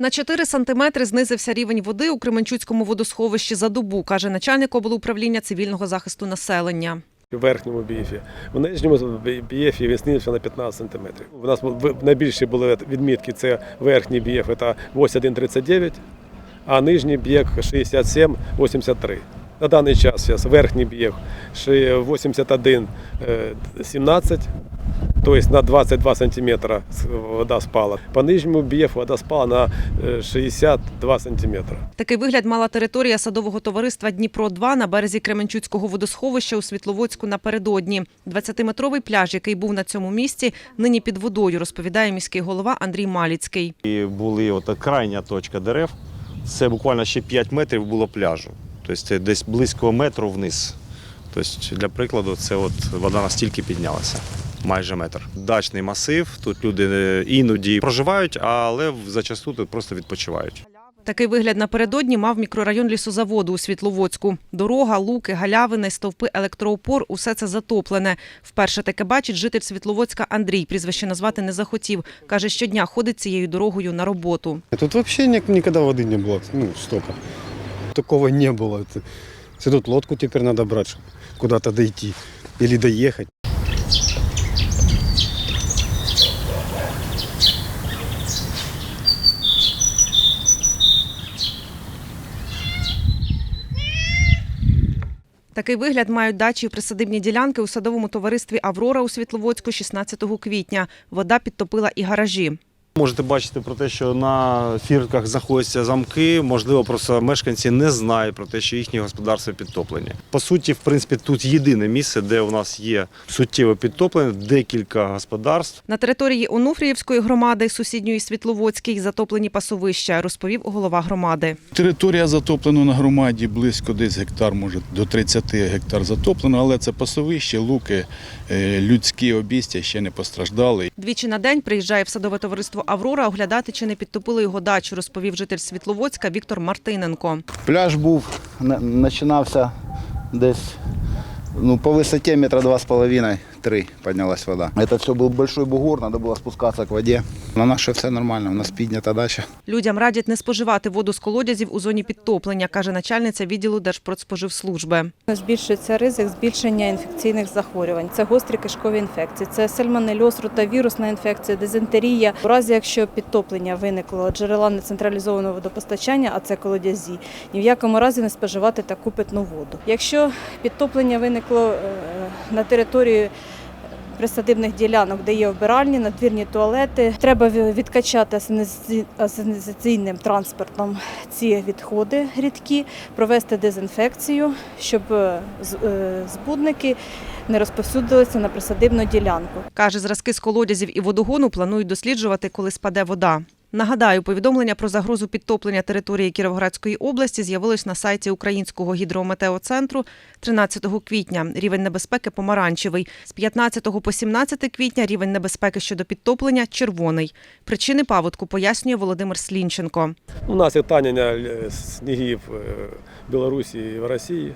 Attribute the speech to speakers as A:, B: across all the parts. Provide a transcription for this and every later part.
A: На 4 сантиметри знизився рівень води у Кременчуцькому водосховищі за добу, каже начальник облуправління цивільного захисту населення.
B: в верхньому бієфі. В нижньому бієфі він знизився на 15 сантиметрів. У нас найбільші були відмітки це верхній бієф, це 81,39, а нижній бієк 67,83. На даний час верхній бієк 81,17, тобто на 22 сантиметра вода спала. По нижньому бієфу вода спала на е, 62 сантиметра.
A: Такий вигляд мала територія садового товариства Дніпро-2 на березі Кременчуцького водосховища у Світловодську напередодні. 20-метровий пляж, який був на цьому місці, нині під водою, розповідає міський голова Андрій Маліцький.
C: І були от крайня точка дерев. Це буквально ще 5 метрів було пляжу. Тобто це десь близько метру вниз. Тобто, для прикладу, це от вода настільки піднялася Майже метр. Дачний масив. Тут люди е, іноді проживають, але зачасту тут просто відпочивають.
A: Такий вигляд напередодні мав мікрорайон лісозаводу у Світловодську. Дорога, луки, галявини, стовпи електроопор – усе це затоплене. Вперше таке бачить житель Світловодська Андрій. Прізвище назвати не захотів. Каже, щодня ходить цією дорогою на роботу.
D: Тут вообще ни- никогда воды не было, ну, столько. Такого не было. Это, это тут лодку теперь надо брать, чтобы куда-то дойти или доехать.
A: Такий вигляд мають дачі і присадибні ділянки у садовому товаристві «Аврора» у Світловодську 16 квітня. Вода підтопила і гаражі.
C: Можете бачити про те, що на фірках знаходяться замки. Можливо, просто мешканці не знають про те, що їхні господарства підтоплені. По суті, в принципі, тут єдине місце, де у нас є суттєве підтоплення, декілька господарств.
A: На території Онуфріївської громади, сусідньої Світловодській, затоплені пасовища, розповів голова громади.
E: Територія затоплена на громаді близько десь гектар, може до 30 гектар затоплено, але це пасовище, луки, е, людські обістя ще не постраждали.
A: Двічі на день приїжджає в садове товариство «Аврора» оглядати, чи не підтопили його дачу, розповів житель Світловодська Віктор Мартиненко.
F: Пляж був, починався десь ну, по висоті метра два з половиною, три піднялась вода. Це все був великий бугор, треба було спускатися к воді. На наше все нормально, у нас піднята дача.
A: Людям радять не споживати воду з колодязів у зоні підтоплення, каже начальниця відділу Держпродспоживслужби.
G: Збільшується ризик збільшення інфекційних захворювань. Це гострі кишкові інфекції, це сальмонельоз, ротавірусна інфекція, дизентерія. У разі, якщо підтоплення виникло джерела нецентралізованого водопостачання, а це колодязі, ні в якому разі не споживати таку питну воду. Якщо підтоплення виникло е, на території присадибних ділянок, де є вбиральні, надвірні туалети. Треба відкачати асенізаційним транспортом ці відходи рідкі, провести дезінфекцію, щоб е, е, збудники не розповсюдилися на присадибну ділянку.
A: Каже, зразки з колодязів і водогону планують досліджувати, коли спаде вода. Нагадаю, повідомлення про загрозу підтоплення території Кіровоградської області з'явилось на сайті Українського гідрометеоцентру 13 квітня. Рівень небезпеки помаранчевий. З 15 по 17 квітня рівень небезпеки щодо підтоплення червоний. Причини паводку пояснює Володимир Слінченко.
B: У нас є танення е, снігів е, в Білорусі і в Росії.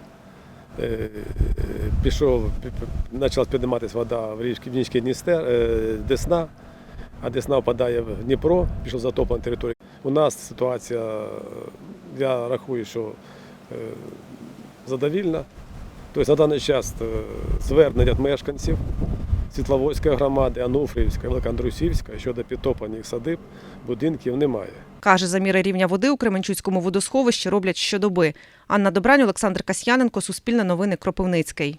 B: Е, е, Пішов, почала підніматися вода в річці Дністер, е, Десна, а Десна впадає в Дніпро, пішов затоплена територія. У нас ситуація, е, я рахую, що е, задовільна. Тобто на даний час е, звернення мешканців Світловодської громади, Ануфріївської, Великоандрусівської щодо підтоплення садиб, будинків немає.
A: Каже, заміри рівня води у Кременчуцькому водосховищі роблять щодоби. Анна Добрань, Олександр Касьяненко, Суспільне новини, Кропивницький.